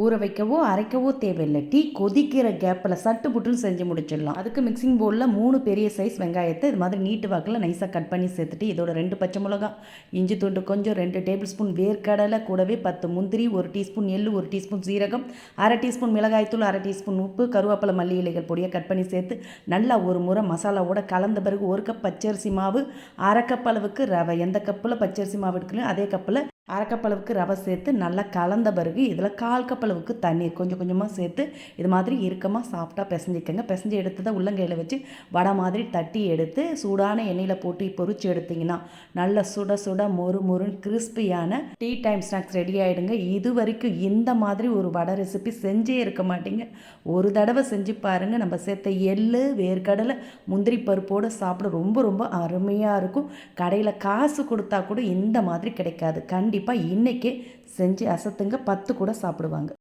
ஊற வைக்கவோ அரைக்கவோ தேவையில்லை. டீ கொதிக்கிற கேப்பில் சட்டு புட்டுன்னு செஞ்சு முடிச்சிடலாம். அதுக்கு மிக்சிங் பவுலில் மூணு பெரிய சைஸ் வெங்காயத்தை இது மாதிரி நீட்டு வாக்கில் நைஸாக கட் பண்ணி சேர்த்துட்டு இதோட ரெண்டு பச்சை மிளகா இஞ்சி துண்டு கொஞ்சம் ரெண்டு டேபிள் ஸ்பூன் வேர்க்கடலை கூடவே பத்து முந்திரி ஒரு டீஸ்பூன் எள்ளு ஒரு டீஸ்பூன் சீரகம் அரை டீஸ்பூன் மிளகாய்த்தூள் அரை டீஸ்பூன் உப்பு கருவேப்பிலை மல்லி இலைகள் பொடியை கட் பண்ணி சேர்த்து நல்லா ஒரு முறை மசாலாவோட கலந்த பிறகு ஒரு கப் பச்சரிசி மாவு அரை கப் அளவுக்கு ரவை. எந்த கப்பில் பச்சரிசி மாவு எடுக்கலையோ அதே கப்பில் அரைக்கப்பளவுக்கு ரவை சேர்த்து நல்லா கலந்த பிறகு இதில் கால் கப்பளவுக்கு தண்ணீர் கொஞ்சம் கொஞ்சமாக சேர்த்து இது மாதிரி இறுக்கமாக சாஃப்டாக பிசைஞ்சிக்கங்க. பிசைஞ்சு எடுத்ததை உள்ளங்கையில் வச்சு வடை மாதிரி தட்டி எடுத்து சூடான எண்ணெயில் போட்டு பொறிச்சு எடுத்திங்கன்னா நல்ல சுட சுட மொறு மொறுன்னு கிறிஸ்பியான டீ டைம் ஸ்நாக்ஸ் ரெடி ஆகிடுங்க இது வரைக்கும் இந்த மாதிரி ஒரு வடை ரெசிபி செஞ்சே இருக்க மாட்டீங்க. ஒரு தடவை செஞ்சு பாருங்கள் நம்ம சேர்த்த எள் வேர்க்கடலை முந்திரி பருப்போடு சாப்பிட ரொம்ப ரொம்ப அருமையாக இருக்கும். கடையில் காசு கொடுத்தா கூட இந்த மாதிரி கிடைக்காது. கண் கண்டிப்பாக இன்றைக்கே செஞ்சு அசத்துங்க பத்து கூட சாப்பிடுவாங்க.